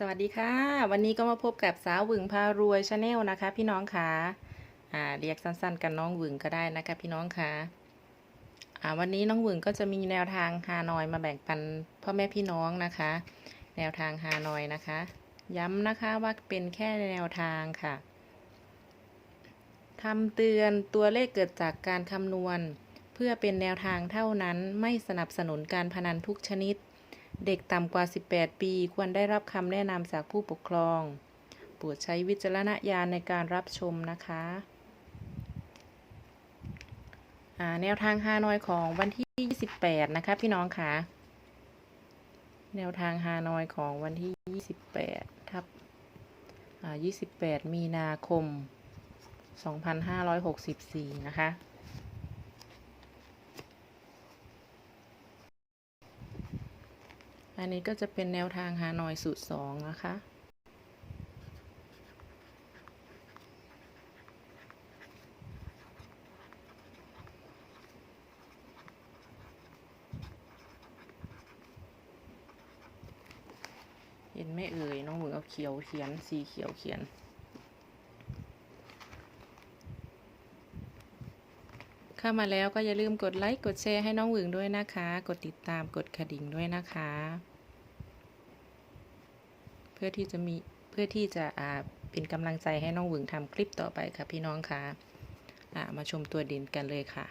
สวัสดีค่ะ วันนี้ก็มาพบกับสาวหวึงพารวยชาแนลนะคะ พี่น้องค่ะอ่าเรียกสั้นๆ กันน้องหวึงก็ได้นะคะ พี่น้องค่ะอ่าวันนี้น้องหวึงก็จะมีแนวทางฮานอยมาแบ่งปันพ่อแม่พี่น้องนะคะ แนวทางฮานอยนะคะ ย้ำนะคะว่าเป็นแค่แนวทางค่ะคำเตือนตัวเลขเกิดจากการคำนวณ เพื่อเป็นแนวทางเท่านั้นไม่สนับสนุนการพนันทุกชนิด เด็กต่ำกว่า 18 ปี ควรได้รับคำแนะนำจากผู้ปกครองโปรดใช้วิจารณญาณในการรับชมนะคะอ่าแนวทางฮานอยของวันที่ 28 นะคะพี่น้องค่ะแนวทางฮานอยของวันที่ 28 ทับอ่า28 มีนาคม 2564 นะคะ อันนี้ก็จะเป็นแนวทางฮานอยสูตรสองนะคะ เห็นไม่เอ่ยน้องหมึงเอาเขียวเขียนสีเขียวเขียน เข้ามาแล้วก็อย่าลืมกดไลค์กดแชร์ให้น้องหวึงด้วยนะคะ กดติดตามกดกระดิ่งด้วยนะคะ เพื่อที่จะมีเพื่อที่จะอ่าเป็นกำลังใจให้น้องหวึงทำคลิปต่อไปค่ะพี่น้องค่ะอ่ามาชมตัวเด่นกันเลยค่ะ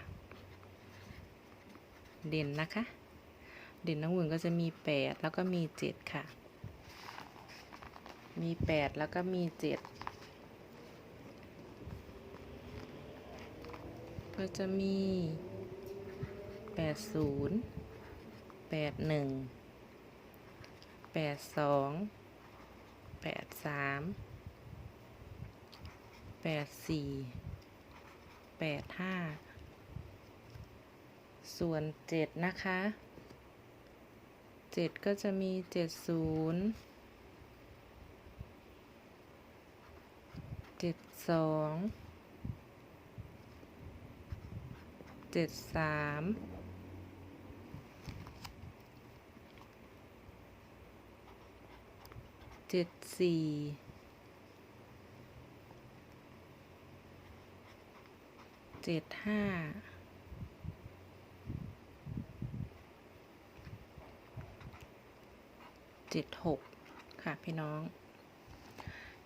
เด่นนะคะ เด่นน้องหวึงก็จะมี 8 แล้วก็มี 7 ค่ะ มี 8 แล้วก็มี 7 ก็จะมี 80 81 82 83 84 85 ส่วน 7 นะคะ 7 ก็จะมี 70 72 เจ็ดสามเจ็ดสี่เจ็ดห้าเจ็ดหกค่ะพี่น้อง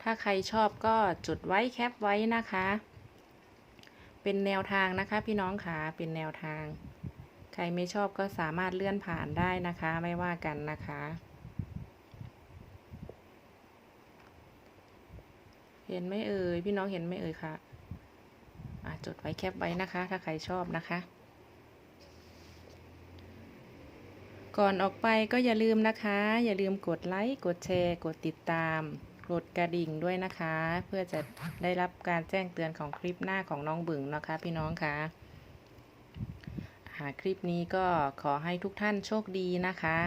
ถ้าใครชอบก็จดไว้แคปไว้นะคะ เป็นแนวทางนะคะ พี่น้องค่ะเป็นแนวทาง ใครไม่ชอบก็สามารถเลื่อนผ่านได้นะคะ ไม่ว่ากันนะคะ เห็นไหมเอ่ยพี่น้องเห็นไหมเอ่ยค่ะอะจดไว้แคปไว้นะคะ ถ้าใครชอบนะคะ ก่อนออกไปก็อย่าลืมนะคะ อย่าลืมกดไลค์ กดแชร์ กดติดตาม กดกระดิ่งด้วยนะคะ เพื่อจะได้รับการแจ้งเตือนของคลิปหน้าของน้องบึงนะคะ พี่น้องคะหาคลิปนี้ก็ขอให้ทุกท่านโชคดีนะคะ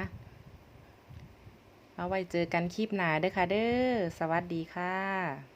เอาไว้เจอกันคลิปหน้าเด้อค่ะเด้อสวัสดีค่ะ